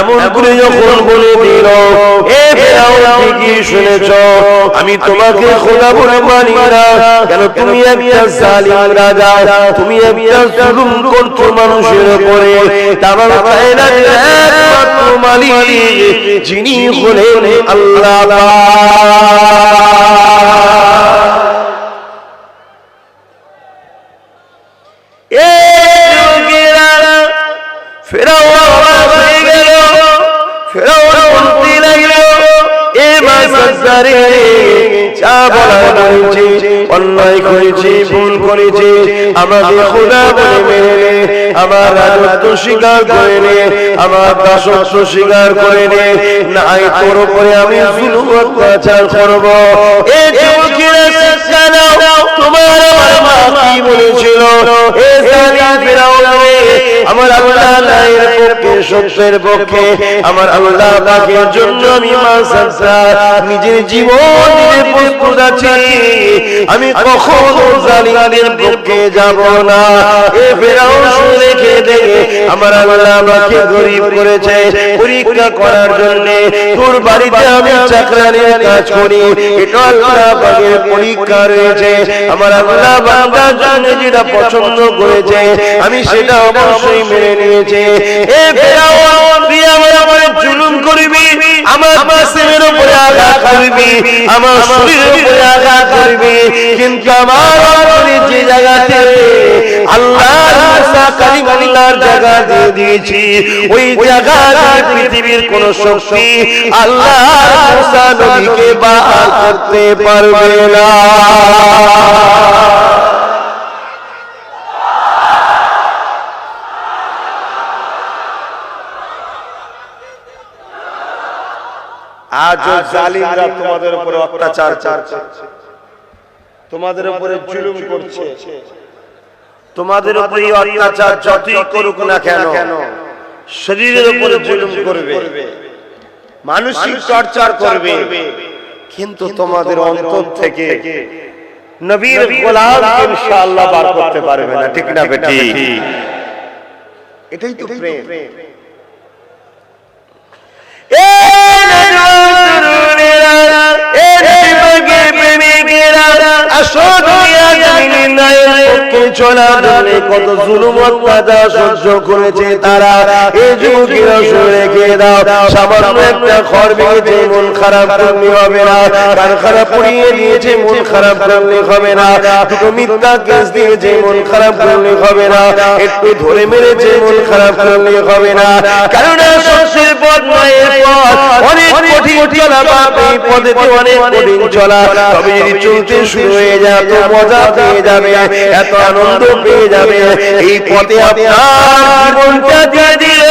এমন করে যখন বলে দিল এ ফেরাউন ঠিকই শুনেছ? আমি তোমাকে খোদা বলে মানি না। কেন তুমি একটা জালিম রাজা তুমি একটা জুলুম করছ মানুষের উপরে তামার কায়নাতের একমাত্র মালিক যিনি হলেন আল্লাহ। যা অন্যায় করেছে, ভুল করেছে, আমাকে খোদা বলে মেনে নে, আমার রাজত্ব স্বীকার করে নে, আমার দাসত্ব স্বীকার করে নে নাই তোর উপরে আমি জুলুম অত্যাচার করব। তোমার বলেছিল? এ আমার আল্লাহ নাইয়ের পক্ষে সত্যের পক্ষে? আমার আল্লাহ পাকের জন্য আমি নিজের জীবন প্রস্তুত আছি। আমি কখনো জালিমের পক্ষে যাব না। এ ফেরাউন দেখে আমার আমাকে গরিব করেছে। পরীক্ষা করার জন্য তোর বাড়িতে আমি কাজ করি। পরীক্ষা রয়েছে। আমার যেটা পছন্দ করেছে। আমি সেটা অবশ্যই মেনে নিয়েছে। এ আমার জুলুম আমার মাসের উপরে আঘাত করবি আমার শরীরের উপরে আঘাত করবি কিন্তু আমার অন্তরে যে জায়গাতে আল্লাহ মুসা কালিমাল্লাহর জায়গা দিয়ে দিয়েছি ওই জায়গাতে পৃথিবীর কোন শক্তি আল্লাহ মুসা নবীকে বার করতে পারবে না। আজ জালিমরা তোমাদের উপরে অত্যাচার করছে। তোমাদের উপরে জুলুম করছে। তোমাদের উপরে অত্যাচার যতই করুক না কেন শরীরের উপরে জুলুম করবে। মানসিক টর্চার করবে। কিন্তু তোমাদের অন্তর থেকে নবীর গোলাম ইনশাআল্লাহ বার করতে পারবে না। ঠিক না। বেটি? এটাই তো প্রেম। এ এ যুবকের প্রেমিকেরা, আসো দুনিয়া জমিনে নায়ের পক্ষে চলার জন্য কত জুলুম অত্যাচার সহ্য করেছে তারা। এই যুবকেরা শুনে রেখে দাও, সামান্য একটা ঘর ভেঙেছে, মন খারাপ করলে হবে না। কান খারাপ পড়িয়ে দিয়েছে, মন খারাপ করলে হবে না। দুটো মিথ্যা কেস দিয়েছে, মন খারাপ করলে হবে না। একটু ধরে মেরেছে, মন খারাপ করলে হবে না। কারণ শস্যের পথ মায়ের পথ। অনেক কঠিন চলা, বাপ এই পথেতে অনেক কঠিন চলা। তবে যদি চলতে শুরু হয়ে যায় এত মজা পেয়ে যাবে এত আনন্দ পেয়ে যাবে। এই পথে আপনার জীবনটা দিয়ে দিল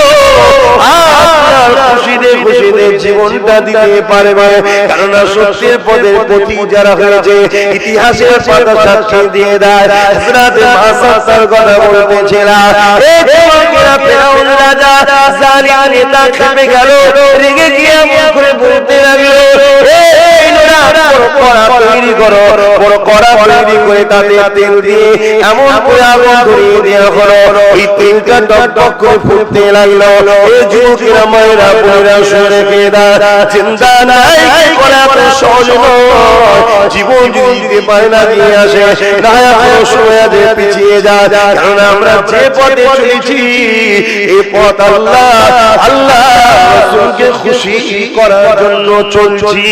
খুশিতে খুশিতে জীবনটা দিতে পারবে। কেননা সত্যের পদের প্রতি যারা হয়েছে ইতিহাসের পাতা সাক্ষী দিয়ে দেয় হযরত মাসার কথা বলতেছিলাম এ যুবকেরা ফেরাউন রাজা জালিম নেতা খেপে গেল। রেগে গিয়ে এমন করে বলতে লাগল। এই লোরা বড় কড়া তৈরি করো বড় কড়া তৈরি করে তাতে তেল দিয়ে এমন করে আগুন ধরিয়ে দেওয়া হলো ওই তেলটা টক টক করে ফুটতে লাগল। এই যুবকেরা মায়েরা বোনেরা শুনে রেখে দেয় চিন্তা নাই করা এত সহজ জীবন যদি দিতে পারে না দিয়ে আসে না এখনও সময় পিছিয়ে যায়। কারণ আমরা যে পথে চলেছি এই পথ আল্লাহ আল্লাহ খুশি করার জন্য চলছি।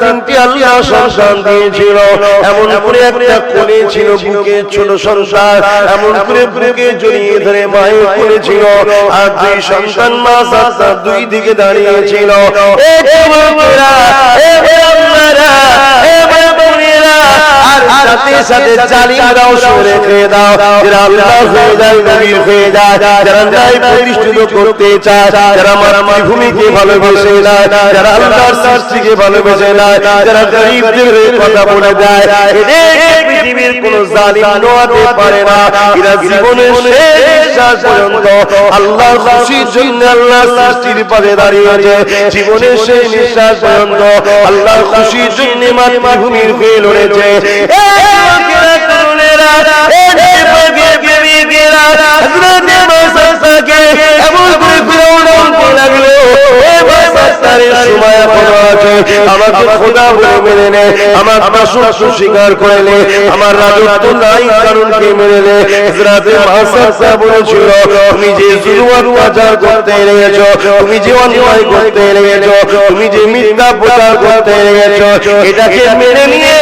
তিনটি আল্লাহ সন্তান দিয়েছিল। এমন করে একটা কোলে ছিল বুকে ছোট সংসার এমন করে বুকে জড়িয়ে ধরে মায়ের করেছিল আর দুই সন্তান মা সাত দুই দিকে দাঁড়িয়েছিল। সাথে সাথে জালিমরাও শুনে খেয়ে দাও যারা আল্লাহ হয়ে যায় নবীর হয়ে যায় যারা ন্যায় প্রতিষ্ঠিত করতে চায় যারা আমার ভূমিকে ভালোবেসে না যারা আল্লাহর সৃষ্টিকে ভালোবেসে না যারা গরিবদের হয়ে কথা বলে দেয় এদের পৃথিবীর কোন জালিম নোয়াতে পারে না। এরা জীবনের শেষ পর্যন্ত আল্লাহ খুশির জন্য আল্লাহ সৃষ্টির পাশে দাঁড়িয়েছে জীবনের শেষ নিঃশ্বাস পর্যন্ত আল্লাহ খুশির জন্য মাতৃভূমির হয়ে লড়েছে। এ যুবকেরা, তরুণেরা, এ যুবকের প্রেমিকেরা, হযরতে মুসাকে এমন করে ফিরাউন বলতে লাগল, এ মুসার সময় এখনও আছে, আমাকে খোদা বলে মেনে নে, আমার দাসত্ব স্বীকার করে নে, আমার রাজত্ব নাই কারণ কে মেনে নে। হযরতে মুসা বলেছিল, তুমি যে জুলুম অত্যাচার করতে লেগেছো, তুমি যে অন্যায় করতে লেগেছো, তুমি যে মিথ্যা প্রচার করতে লেগেছো, এটাকে মেনে নিয়ে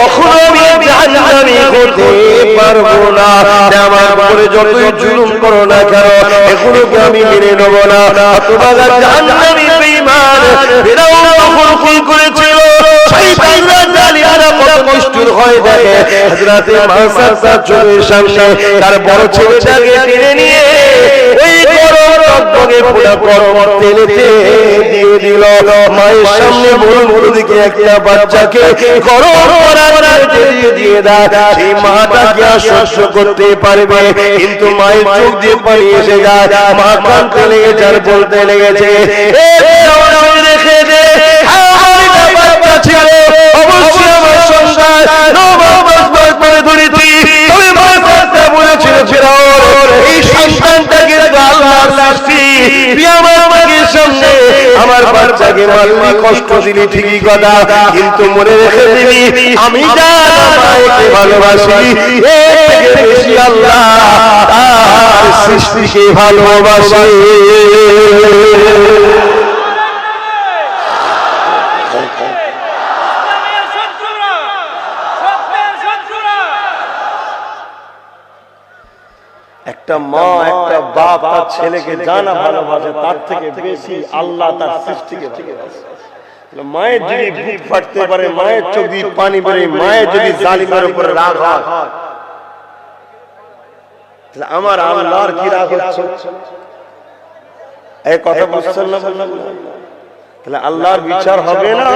কখনো আমি জাহান্নামী হতে পারব না। আমার উপরে যতই জুলুম করো না কেন এগুলোকে আমি মেনে নেব না। অথবা জাহান্নামী মায়ের সামনে বড় বড় দিকে একটা বাচ্চাকে মাটা করতে পারবে, কিন্তু মায়ের চোখ দিয়ে পানি এসে যায়। মা কানতে লেগেছে আর বলতে লেগেছে ফেরাউন, রেখে দে আমার এটা বাচ্চা ছিল অবশ্যই আমার সন্তান নবাব বাস করে ধরেছি তবে মাতা বলেছিল ফেরাউন এই সন্তানটাকে তো আল্লাহর সৃষ্টি তুই আমার মাকে সামনে আমার জাগে মারলি কষ্ট দিলি ঠিকই কথা। কিন্তু মনে রেখে দিবি আমি ভালোবাসি। বেশি আল্লাহ তার সৃষ্টিকে ভালোবাসে সত্যের শত্রুরা সত্যের শত্রুরা একটা মা একটা বাপ তার ছেলেকে জানা ভালোবাসে তার থেকে বেশি আল্লাহ তার সৃষ্টিকে মায়ের যদি বুক ফাটতে পারে মায়ের চোখ দিয়ে পানি বেরে মায়ের যদি জালিমের উপরে রাগ হয়। আমার আল্লাহর কি রাগ হচ্ছে? এই কথা বুঝছেন না তাহলে আল্লাহর বিচার হবে না?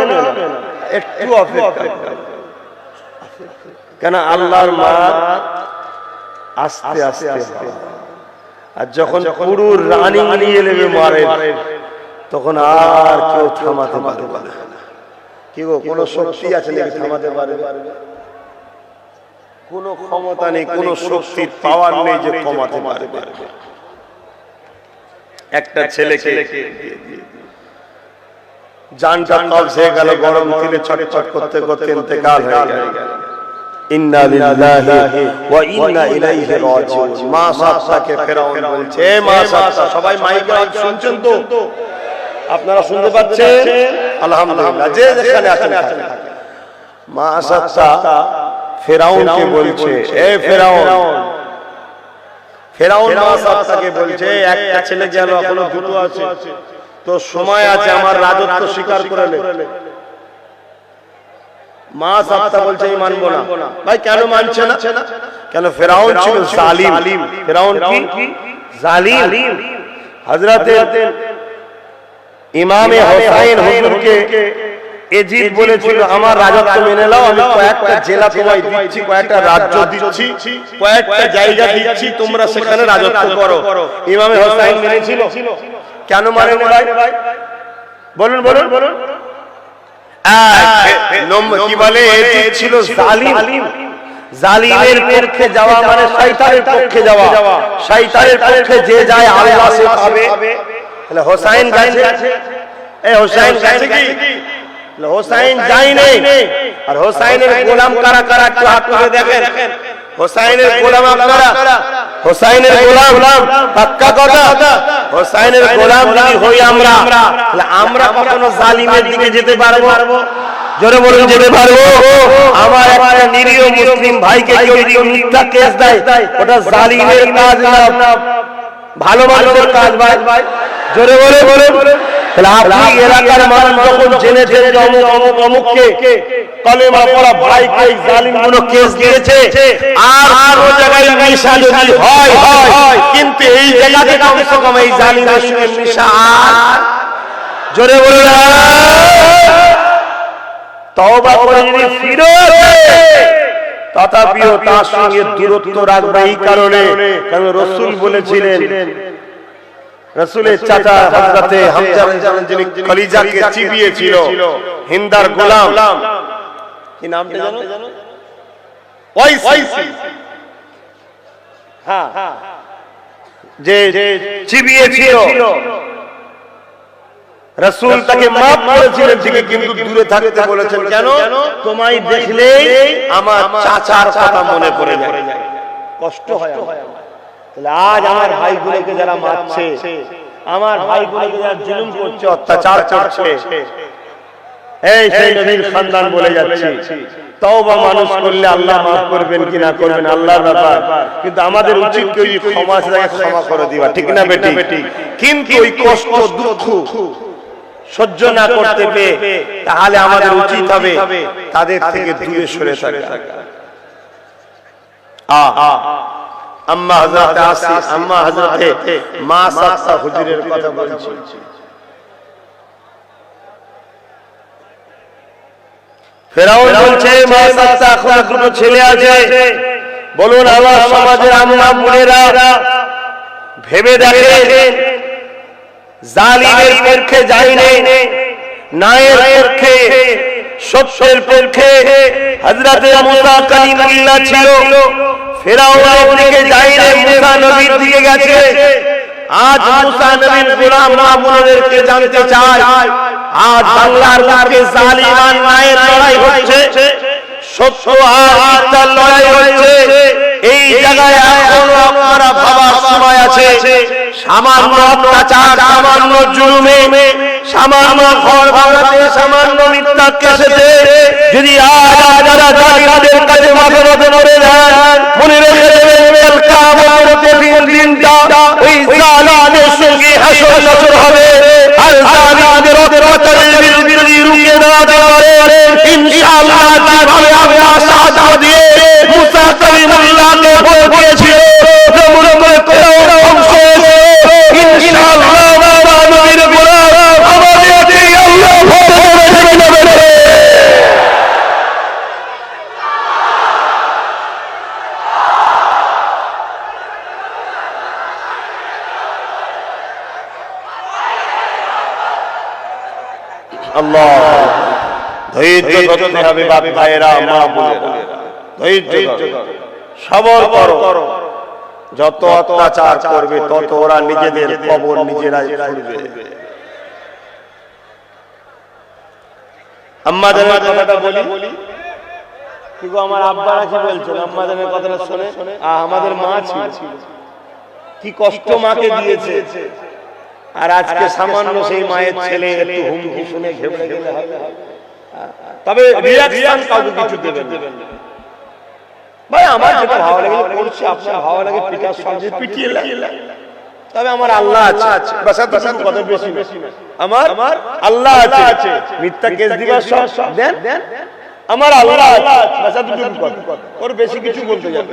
একটু অপেক্ষা। কেন আল্লাহর মা আস্তে আস্তে। আর যখন পুরো রানী নিয়ে নেবে মারে তখন আর কেউ থামাতে পারবে না। কি গো কোনো শক্তি আছে নাকি থামাতে পারবে? কোনো ক্ষমতা নেই কোনো শক্তির পাওয়ার নেই যে কমাতে পারবে। একটা ছেলেকে জানটা তলসে গেল গরম তেলে ছটছট করতে করতে ইন্তেকাল হয়ে গেল। ইন্না লিল্লাহি ওয়া ইন্না ইলাইহি রাজিউন। মা সাতটাকে ফেরাউন বলছে। মা সাতটা সবাই মাইকে আওয়াজ শুনছেন তো? আপনারা শুনতে পাচ্ছেন? আলহামদুলিল্লাহ। যে যেখানে আছেন মা সাতটা ফেরাউনকে বলছে। এ ফেরাউন। ফেরাউন। মা সাতটাকে বলছে একটা ছেলে গেল এখনও দুটো আছে। তো সময় আছে আমার রাজত্ব স্বীকার করে নে। মা বলছে আমি মানবো না। ভাই কেন মানছে না? কেন ফেরাউন ছিল জালিম। ফেরাউন কি? জালিম। হযরতে ইমামে হোসাইন হুজুরকে এজিদ বলেছিল আমার রাজত্ব মেনে নাও আমি কয়েকটা জেলা তোমায় দিচ্ছি কয়েকটা রাজ্য দিচ্ছি কয়েকটা জায়গা দিচ্ছি তোমরা সেখানে রাজত্ব করো। ইমামে হোসাইন মেনেছিল। কেন মানে ভাই? বলুন। বলুন বলুন। কি বলে? ছিল জালিম। জালিমের পক্ষে যাওয়া মানে শয়তানের পক্ষে যাওয়া। শয়তানের পক্ষে যে যায় আল্লাহ সে পাবে। তাহলে হোসাইন গেছে এ হোসাইন গেছে কি? হোসাইন আর হোসাইনের গোলাম কারা কারা একটু হাত করে দেখেন। হোসাইনের গোলাম আপনারা। হোসাইনের গোলাম। পাক্কা কথা। হোসাইনের গোলাম যদি হই আমরা তাহলে আমরা কখনো জালিমের দিকে যেতে পারব। জোরে বলুন যেতে পারব। আমার একটা নিরীহ মুসলিম ভাইকে কেউ যদি মিথ্যা কেস দেয় ওটা জালিমের কাজ না। ভালো মানুষের কাজ ভাই। জোরে বলে বলে আপনি এলাকার মানুষ যখন জেনেছেন যে অমুক অমুক অমুককে কলেমা পড়া ভাইকে জালিমগুলো কেস দিয়েছে। আর আর জায়গায় মিশা যদি হয় হয় কিন্তু এই জায়গাতে কমসে কম এই জালিমের সঙ্গে মিশা আর জোরে বলে তওবা করে যদি ফিরে তথাপিও তার সঙ্গে দূরত্ব রাখবে এই কারণে। কারণ। রসুল বলেছিলেন রসুলের চাচা হযরতে হামজা যিনি খলিজাকে চিবিয়েছিল হিন্দার গোলাম। কি নামটা জানো? ওয়াইসি। হ্যাঁ। যে চিবিয়েছিল। রসুল তাকে মাফ করেছিলেন ঠিকই কিন্তু দূরে থাকতে বলেছেন কেন? তোমায় দেখলেই আমার চাচার কথা মনে পড়ে যায়। কষ্ট হয়। তাহলে আজ আমার ভাইগুলোকে যারা মারছে, আমার ভাইগুলোকে যারা জুলুম করছে, অত্যাচার করছে, এই সেই নবীর খানদান বলে যাচ্ছে। তওবা মানুষ করলে আল্লাহ মাফ করবেন কি না করবেন, আল্লাহর ব্যাপার। কিন্তু আমাদের উচিত কি ক্ষমা ক্ষমা করে দিবা, ঠিক না বেটি? কিন্তু ওই কষ্ট, দুঃখ সহ্য না করতে পেয়ে তাহলে আমাদের উচিত হবে তাদের থেকে দূরে সরে থাকা। আ। আম্মা হযরতে আসি আম্মা হযরতে মা সাকসা হুজুরের কথা বলছি। ফেরাউন বলছে মা সাকসা এখন দুটো ছেলে আছে? বলুন আমার সমাজের আম্মা বোনেরা ভেবে দেখেন জালিমের পক্ষে যায়নি নায়ের পক্ষে সত্যের পক্ষে হযরতে মুসা কালিমুল্লাহ ছিল। ফেরাউনের দিকে যায়নি মুসা নবীর দিকে গেছে। আজ মুসা নবীর গোলাম মামুনদেরকে জানতে চায়। আজ বাংলার বুকে জালিম আর লড়াই হচ্ছে। সত্য আর মিথ্যার লড়াই হচ্ছে। এই জায়গায় এখনও আপনারা ভাবার সময় আছে। সামান্য অত্যাচার, সামান্য জুলুমে, সামান্য ঘর ভাঙাতে, সামান্য মিথ্যা কেসেতে যদি আজ যারা জালিমদের কাছে মাথা মতো করে দেন মনে রেখে দেবেন কাল কিয়ামতের দিনটা ওই জালিমদের সঙ্গে হাসর নাসর হবে। আর জালিমদের অত্যাচারের বিরুদ্ধে ধৈর্য ধরতে হবে বাপ ভাইয়েরা মা বোনেরা। ধৈর্য ধরো। সবর করো। যত অত্যাচার করবে তত ওরা নিজেদের কবর নিজেরাই খুঁড়বে আম্মাদের কথাটা বলি। কি গো আমার আব্বারা কি বলছেন আম্মাদের কথাটা শুনে। আমাদের মা ছিল। কি কষ্ট মাকে দিয়েছে। আর আজকে সামান্য সেই মায়ের ছেলে একটু হুমকি শুনে ঘেবড়ে গেলে হবে। তবে রিয়াকশন কাউকে কিছু দেবেন না। ভাই আমার যেটা ভালো লাগে করছি আপনার ভালো লাগে পিতার সঙ্গে পিটিয়ে লাগে। তবে আমার আল্লাহ আছে। বেশি। আমার আমার আল্লাহ আছে। মিথ্যা কেস দিবার সব দেন। আমার আল্লাহ আছে। বাসা দুটো কথা। ওর বেশি কিছু বলতে যাবে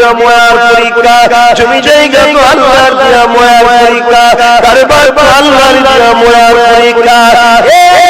দিয়া ময়ার পরীক্ষা জমি জায়গা তো আল্লাহর দিয়া ময়ার পরীক্ষা কারবার আল্লাহর দিয়া ময়ার পরীক্ষা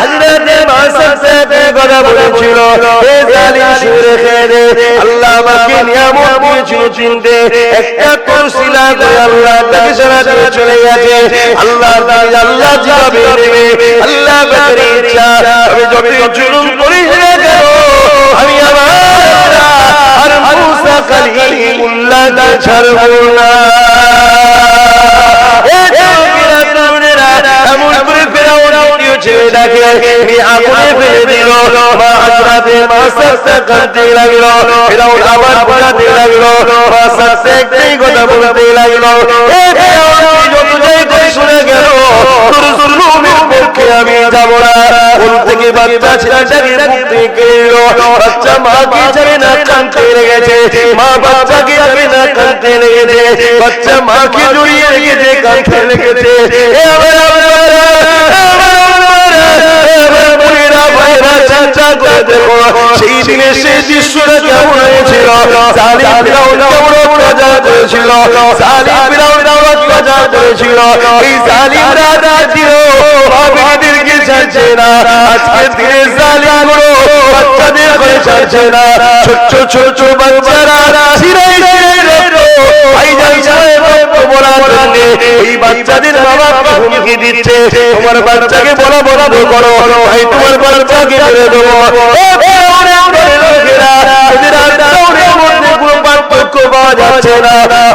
হযরতে মাসুদ সাহেবের কথা বলেছিল, এ জালিম সুরে আল্লাহ আমাকে নিয়ামত দিয়েছিল চিনতে। একটা করছিলা করে আল্লাহ তাকে সারা দিয়ে চলে গেছে। আল্লাহ আল্লাহ যেভাবে নেবে যতই জুলুম করিস না কেন আমি আমার আর মুসা কালিমুল্লাহকে ছাড়বো না। ছেলেটাকে আগুনে ফেলে দিল। মা হাজরাতে মা সাসা কাঁদতে লাগল। ফেরাউন আবার বোঝাতে লাগল। মা সাসা একটাই কথা বলতে লাগল। এ ফেরাউন, তুই যত যাই তাই শুনে গেল তোর জুলুমের পক্ষে আমি যাব না। কোন থেকে বাচ্চা ছেলেটাকে মুখ থেকে বাচ্চা মাকে ছেড়ে না কাঁদতে লেগেছে। মা বাচ্চাকে যাবে না কাঁদতে লেগেছে। বাচ্চা মাকে জড়িয়ে রেখেছে কাঁদতে লেগেছে। এ আমার চিন্তা করে দেখো, সেই দিনের সেই দৃশ্যটা কেমন হয়েছিল জালিম ফিরাউন কেমন অত্যাচার করেছিল না ছোট ছোট বাচ্চারা বলার জন্য এই বাচ্চাদের বাবা হুমকি দিচ্ছে? তোমার বাচ্চাকে বলা বন্ধ করো। ভাই তোমার বাচ্চাকে মেরে দেবো। পাওয়া যাচ্ছে না।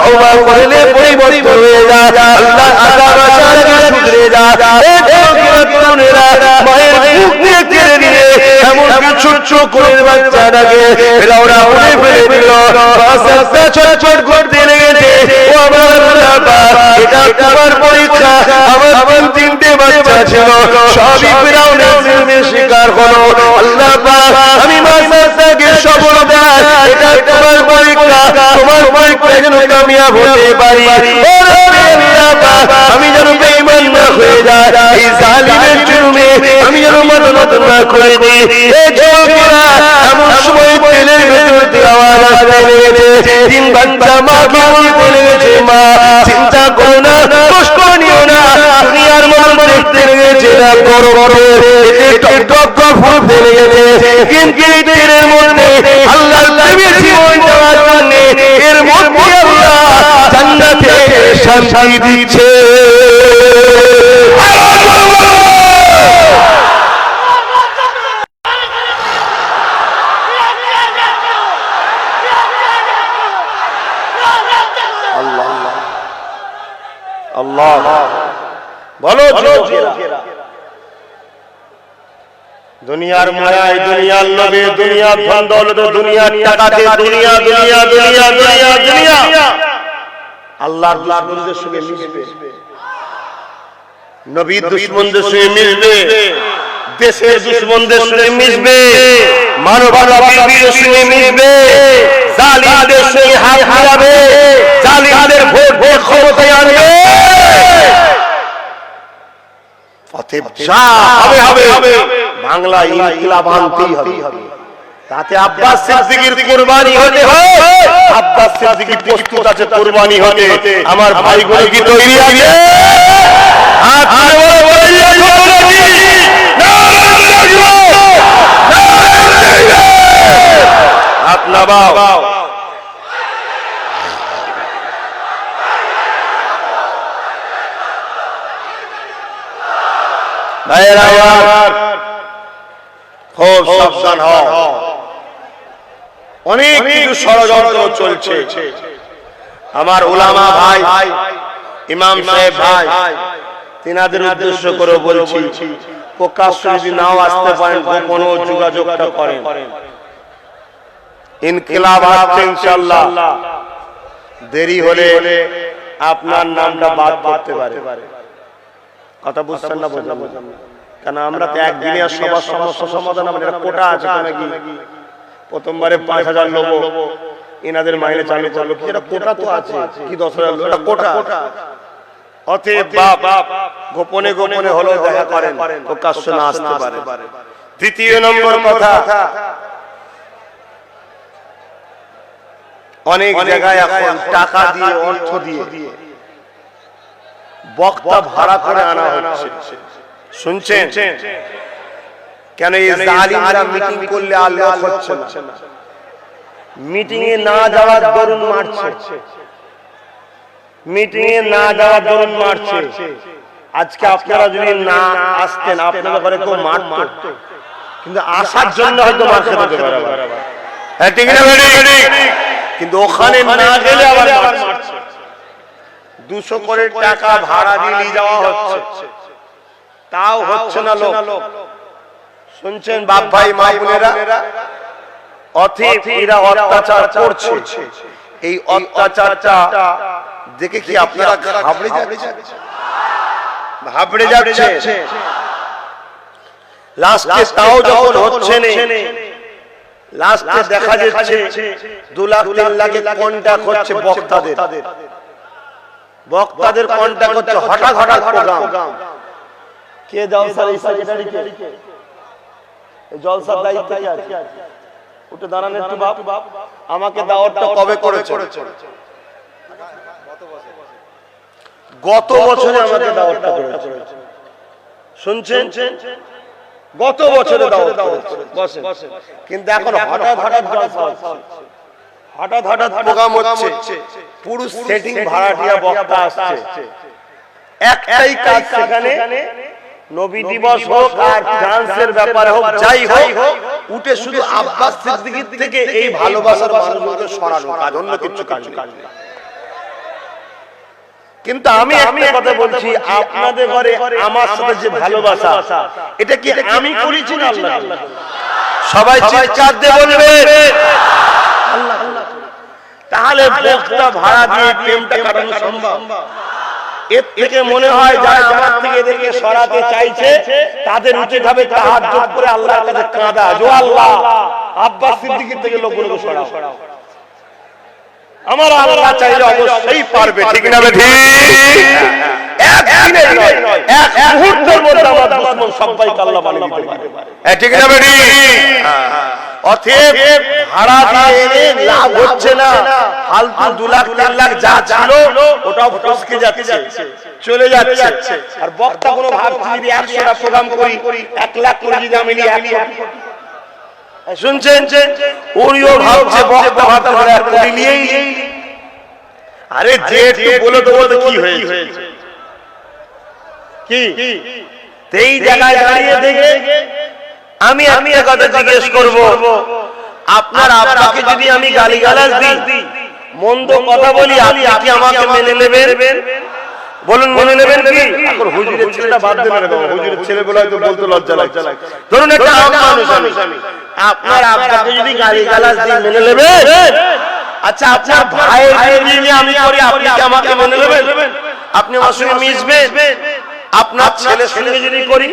ওমা করলে পরিবর্তন হয়ে যা। আল্লাহ আল্লাহ আচারকে শুধরে যা। মায়ের মুখ দিয়ে কেড়ে নিয়ে এমন করে বাচ্চাটাকে আগুনে ফেলে দিল। ছোট ছোট করতে লেগেছে। ও আমার পাক, এটা তোমার পরীক্ষা। আমার তিন তিনটে বাচ্চা ছিল। সবই শিকার হলো। আল্লাহ আমি মাসাকে সফল দেয় এটা তোমার পরীক্ষা। তোমার পরীক্ষা যেন কামিয়াব হতে পারি। আমি যেন বেঈমান না হয়ে যায় এই জালিমের মাদনত না করে দিই এই যুবকেরা, এমন সময় তেলের ভেতর দিয়ে আওয়াজ আসতে লেগেছে। তিন বাচ্চা মাকে বলতে লেগেছে মা, চিন্তা করো না, কষ্ট নিও না। দুনিয়ার মন দেখতে লেগেছে না বড় বড় দিচ্ছে। আল্লাহ। বলো দুনিয়ার মায়ায় দুনিয়ার লোভে দুনিয়ার ধন দৌলত দুনিয়ার টাকাতে দুনিয়া দুনিয়া দুনিয়া দুনিয়া দুনিয়া আল্লাহর দুশ্মনদের সঙ্গে মিশবে। নবীর দুশ্মনদের সঙ্গে মিশবে। দেশের দুশ্মনদের সঙ্গে মিশবে। মানবতা বিরোধীদের সঙ্গে মিশবে। জালিমদের সঙ্গে হাত মিলাবে জালিমদের ভোট ভোট ক্ষমতায় আনবে। অতএব যা হবে হবে বাংলা ইনকিলাব আনতেই হবে। তাতে আব্বাস সিদ্দিকীর কুরবানি হতে হয় আব্বাস সিদ্দিকী প্রস্তুত আছে কুরবানি হতে। আমার ভাইগুলো কি তৈরি আছে? হাত বলো, বলে যাচ্ছ নাকি? নারায়ণ দেখব! নারায়ণ দেখব! হাত নামাও। ভাইয়েরা খুব সাবধান হও। অনেক কিছু ষড়যন্ত্র চলছে। আমার ওলামা ভাই ইমাম সাহেব ভাই তিনাদের উদ্দেশ্য করে বলছি প্রকাশ যদি নাও আসতে পারেন কোনো যোগাযোগটা করেন। ইনকিলাব আসছে ইনশাল্লাহ দেরি হলে আপনার নামটা বাদ করতে পারে। কথা বুঝছেন না বুঝলাম কেন আমরা তো একদিনে আর সবার সমস্যা সমাধান আমাদের কোটা আছে নাকি প্রথমবারে পাঁচ হাজার লোক এনাদের মাইনে চালু করল। কি এটা কোটা তো আছে। কি দশ হাজার লোক? এটা কোটা অতএব বাপ গোপনে গোপনে হলো দেখা করেন। প্রকাশ্য না আসতে পারে। দ্বিতীয় নম্বর কথা অনেক জায়গায় এখন টাকা দিয়ে অর্থ দিয়ে বক্তা ভাড়া করে আনা হচ্ছে। শুনছেন? কেন এই জালিমরা মিটিং করলে আর লোক হচ্ছে না। মিটিং এ না যাওয়ার দরুন মারছে। মিটিং এ না যাওয়ার দরুন মারছে। আজকে আপনারা যদি না আসতেন আপনাদের ঘরে কেউ মারতো। কিন্তু আসার জন্য হয়তো মার খেতে পারে হ্যাঁ ঠিক না কিন্তু ওখানে না গেলে আবার মারছে। দুশো করে টাকা ভাড়া দিয়ে যাওয়া হচ্ছে। তাও হচ্ছে না লোক। শুনছেন বাপ ভাই মা বোনেরা? এরা অত্যাচার করছে। এই অত্যাচারটা দেখে কি আপনারা ঘাবড়ে যাচ্ছে ঘাবড়ে যাচ্ছে লাস্টে তাও যখন হচ্ছে না। লাস্টে দেখা যাচ্ছে দু লাখ তিন লাখে কন্ট্যাক্ট হচ্ছে বক্তাদের? বক্তাদের? কন্ট্যাক্ট হচ্ছে হঠাৎ হঠাৎ প্রোগ্রাম? কে এই সেক্রেটারি কে এই জলসার দায়িত্ব কে আছে? উঠে দাঁড়ান একটু বাপ। আমাকে দাওয়াতটা কবে করেছে গত বছরে আমাকে দাওয়াতটা করেছে শুনছেন? গত বছরে কিন্তু এখন হঠাৎ হঠাৎ হঠাৎ হঠাৎ প্রোগ্রাম হচ্ছে পুরো সেটিং ভাড়াটিয়া বক্তা আসছে একটাই কাজ সেখানে নবী দিবস হোক আর ডান্সের ব্যাপারে হোক যাই হোক উঠে শুধু আব্বাস সিদ্দিকীর থেকে এই ভালোবাসার মানুষগুলোকে সরানো কাজ অন্য কিছু কাজ নেই কিন্তু আমি একটা কথা বলছি আপনাদের ঘরে আমার সাথে যে ভালোবাসা এটা কি আমি করেছি না আল্লাহ। সবাই চিৎকার দিয়ে বলবে। তাহলে বক্তা ভাড়া দিয়ে প্রেমটা কাটানো সম্ভব। এর থেকে মনে হয় যারা আমার থেকে এদেরকে সরাতে চাইছে তাদের উচিত হবে তাহার যোগ করে আল্লাহর কাছে কাঁদা। জো আল্লাহ আব্বাস সিদ্দিকীর থেকে লোকগুলোকে সরাও। আমার আল্লাহ চাইলে অবশ্যই পারবে ঠিক না ঠিক? একদিনে নয়। এক মুহূর্তের মধ্যে আমার দুশ্মন সবাইকে আল্লাহ বানিয়ে দিতে পারে। ঠিক না বেটি অতএব ভাড়া দিয়ে এনে লাভ হচ্ছে না। ফালতু দু লাখ তিন লাখ যা ছিল ওটাও ফসকে যাচ্ছে। চলে যাচ্ছে। আর বক্তা কোনো ভাবছি যদি একশোটা প্রোগ্রাম করি এক লাখ করে যদি আমি এক। শুনছেন? উনিও ভাবছে বক্তা ভাবতে পারে এক কোটি নিয়েই আরে যে একটু বলে দেবো তো কি হয়েছে? কি? এই জায়গায় দাঁড়িয়ে দেখে আমি আমি কথা জিজ্ঞেস করব। আপনার আব্বাকে যদি আমি গালিগালাজ দিই মন্দ কথা বলি আপনি কি আমাকে মেনে নেবেন? বলুন মেনে নেবেন কি? এখন হুজুরের ছেলেটা বাদ দেবেন হুজুরের ছেলে বলে হয়তো বলতে লজ্জা লাগছে। ধরুন একটা মানুষ আমি। আপনার আব্বাকে যদি গালিগালাজ দিই মেনে নেবেন? আচ্ছা আপনার ভাইয়ের বিয়ে আমি করি আপনি কি আমাকে মেনে নেবেন? আপনি আমার সঙ্গে মিশবেন? আপনার ছেলের সঙ্গে যদি করি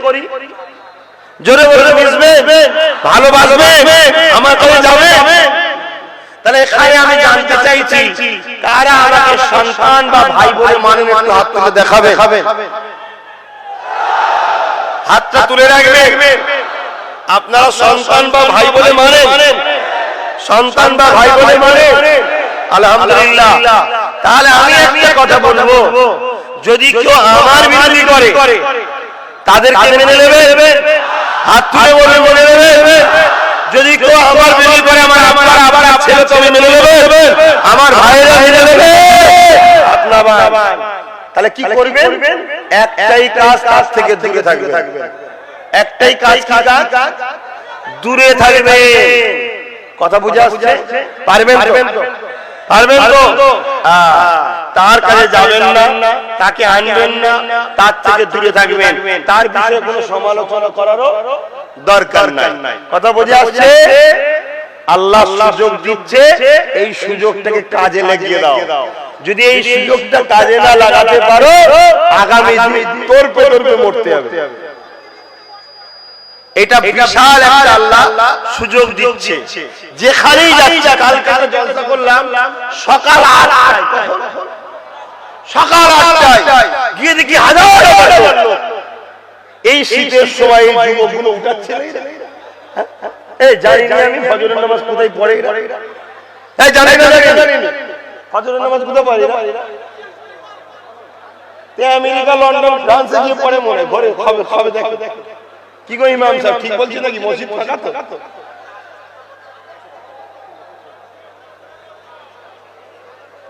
জোরে বলে মিশবে ভালোবাসবে আমার কাছে যাবে তাহলে এখানে আমি জানতে চাইছি কারা আমাকে সন্তান বা ভাই বলে মানেন একটু হাত তুলে দেখাবে? হাতটা তুলে রাখবে। আপনারা সন্তান বা ভাই বলে মানেন। সন্তান বা ভাই বলে মানে আলহামদুলিল্লাহ। তাহলে আমি একটা কথা বলব। যদি কেউ আমার বিরোধী করে তাদেরকে মেনে নেবে? হাত তুলে বলে মনে নেবে যদি কেউ আমার বিরোধী করে আমার আমার আবার ছেলে তবে মেনে নেবে? আমার ভাইরা মেনে নেবে? আপনার তাহলে কি করবেন? একটাই কাজ কাজ থেকে দূরে থাকবে একটাই কাজ কাজ? দূরে থাকবে কথা বুঝে আসছে? পারবেন তো? পারবেন তো। তার কাছে যাবেন না তাকে আনবেন না তার থেকে দূরে থাকবেন। তার বিষয়ে কোনো সমালোচনা করারও দরকার নাই। কথা বুঝে আসছে? আল্লাহ সুযোগ দিচ্ছে এই সুযোগটাকে কাজে লাগিয়ে দাও। যদি এই সুযোগটা কাজে না লাগাতে পারো আগামী দিনে তোর তোরপে মরতে হবে। এটা বিশাল একটা আল্লাহ সুযোগ দিচ্ছে। যেখানেই যাচ্ছে কালকে জলসা করলাম সকাল আটটায়। সকাল আটটায়। গিয়ে দেখি হাজার এই শীতের সময় এই যুবকগুলো উঠাচ্ছে এই জানি না আমি ফজরের নামাজ কোথায় পড়ে? এই জানি না জানি না ফজরের নামাজ কোথায় পড়ে? না তে আমেরিকা লন্ডন ফ্রান্সে গিয়ে পড়ে মনে ঘরে খাবে খাবে দেখে। কি গো ইমাম সাহেব ঠিক বলছি নাকি মসজিদ ফাঁকা তো?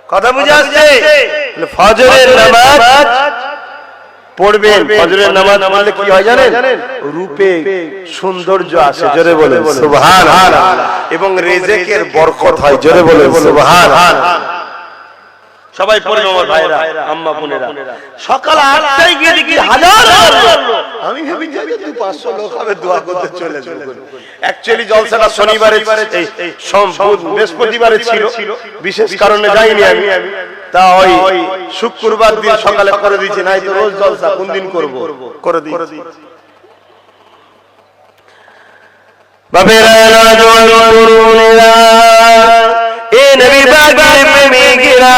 কথা বুঝে আসছে? ফজরের নামাজ পড়বেন। ফজরের নামাজ পড়লে কি হয় জানেন? রূপে সৌন্দর্য আসে জোরে বলে সুবহান এবং রেজেকের বরকত হয় জোরে বলে সুবহান সবাই পড়বে আমার ভাইরা আম্মা বোনেরা। সকাল আটটায় গিয়ে দেখি হাজার হাজার আমি ভেবে যাই যে দুই পাঁচশো লোক হবে দোয়া করতে চলে অ্যাকচুয়ালি জলসাটা শনিবারে বৃহস্পতিবারে ছিল। বিশেষ কারণে যাইনি আমি। তা ওই শুক্রবার দিন সকালে করে দিয়েছি। নাই তো রোজ জলসা কোন দিন করব? করে দিই বাপেরা নজওয়ান তরুণেরা এ নবী পাকের প্রেমিকেরা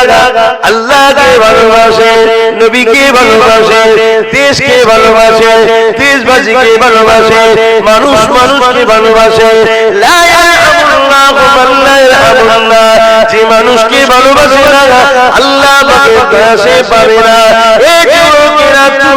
আল্লাহকে ভালোবাসে নবীকে ভালোবাসে দেশকে ভালোবাসে দেশবাসীকে ভালোবাসে, মানুষ মানুষকে ভালোবাসে। যে মানুষকে ভালোবাসে না, আল্লাহ পাবে না।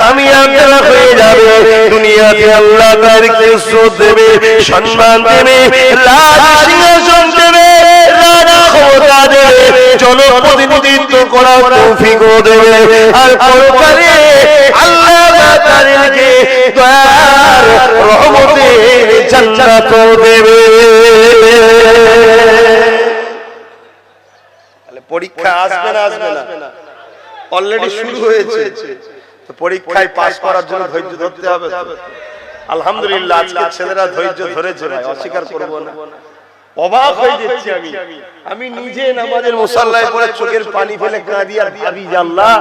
কামিয়াব যারা হয়ে যাবে। দুনিয়াতে আল্লাহ তাদেরকে ইজ্জত দেবে, সম্মান দেবে রাজ সিংহাসন দেবে পরীক্ষা আসবে না আসবে না। অলরেডি শুরু হয়েছে। পরীক্ষায় পাস করার জন্য ধৈর্য ধরতে হবে আলহামদুলিল্লাহ আজকে ছেলেরা ধৈর্য ধরেছে ভাই অস্বীকার করব না। অবাক হয়ে যাচ্ছি আমি। আমি। নিজে নামাজের মুসাল্লায় পড়ে চোখের পানি ফেলে কাঁদি আর ভাবি যে আল্লাহ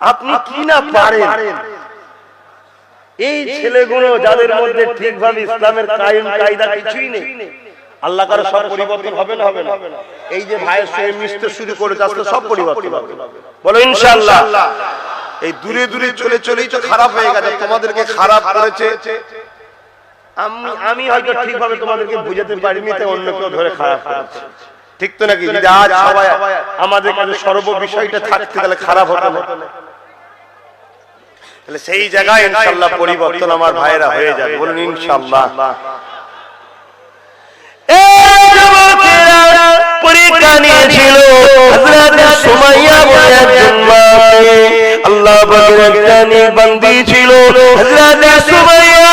আপনি কি না পারেন? এই ছেলেগুলো যাদের মধ্যে ঠিকভাবে ইসলামের কায়েম কায়দা কিছুই নেই আল্লাহ কারও সব পরিবর্তন হবে না হবে না। এই যে ভাইয়ের সঙ্গে মিশতে শুরু করে আস্তে সব পরিবর্তন হবে। বলো ইনশাআল্লাহ। এই দূরে দূরে চলে চলেই তো খারাপ হয়ে গেছে তোমাদেরকে খারাপ করেছে। আমি আমি হয়তো ঠিকভাবে তোমাদেরকে বুঝাতে পারিনি তাই অন্য কেউ ধরে খারাপ করেছে। ঠিক তো নাকি? যদি আজ সবাই আমাদের কাছে সর্ব বিষয়টা থাকতে তাহলে খারাপ হতো না। তাহলে সেই জায়গায় ইনশাআল্লাহ পরিবর্তন আমার ভাইরা হয়ে যাবে। বলুন ইনশাআল্লাহ এই যুবকেরা পরীক্ষা নিয়েছিল। হযরত সুমাইয়া বলে একজন আল্লাহ পাকের একটা ছিল। হযরত সুমাইয়া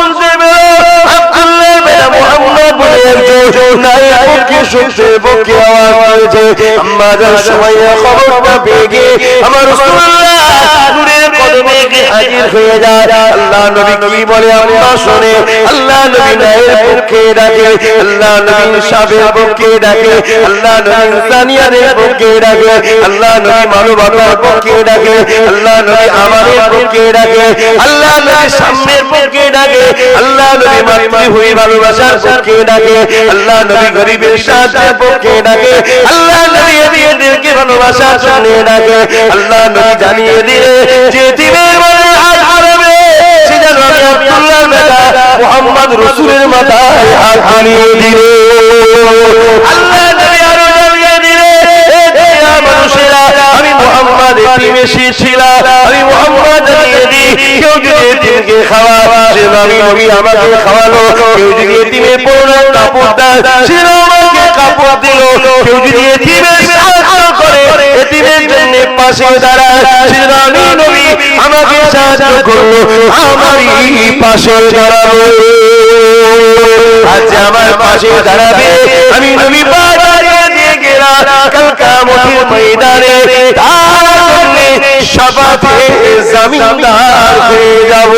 মুহাম্মদ বলে একজন নারী পক্ষে সত্যের আওয়াজ করেছে আম্মা যার খবরটা পেয়ে আমার গিয়ে হাজির হয়ে যায় আল্লাহ নবী কি বলে আম্মা শুনে আল্লাহ নবী নায়ের পক্ষে ডাকে আল্লাহ নবী ইনসাফের পক্ষে ডাকে আল্লাহ নবী ইনসানিয়াতের পক্ষে ডাকে আল্লাহ নবী মানবতার পক্ষে ডাকে আল্লাহ নবী আমাদের পক্ষে ডাকে আল্লাহ নবী সাম্যের পক্ষে ডাকে আল্লাহ নবী মাতৃ ভালোবাসার পক্ষে ডাকে আল্লাহ নবী গরিবের সাহায্যের পক্ষে ডাকে আল্লাহ নবী এদিকে ভালোবাসার জন্য ডাকে আল্লাহ নবী জানিয়ে দিলে যে দিনের বলে হাত হারাবে সে যেন আব্দুল্লাহর বেটা, মুহাম্মদ রসুলের মাথায় হাত হারিয়ে দিলে আল্লাহ নবী আরও জানিয়ে দিলে এ দয়া মানুষেরা, আমি মোহাম্মদ এতিম এসেছিলাম। আমি মোহাম্মদ জানিয়ে কেউ যদি এতিমকে খাওয়া সে আমি নবী আমাকে খাওয়ালো। কেউ যদি এতিমে পড়ল, কাপড় দেয়, সে আমাকে কাপড় দিল। কেউ যদি এতিমের পাশে দাঁড়ায় আমি নবী আমাকে সাহায্য করল আমারই পাশে দাঁড়াল আজ আমার পাশে দাঁড়াবে আমি নবী বাজারে দিয়ে গেলাম কাল কামতের ময়দানে তার হয়ে যাব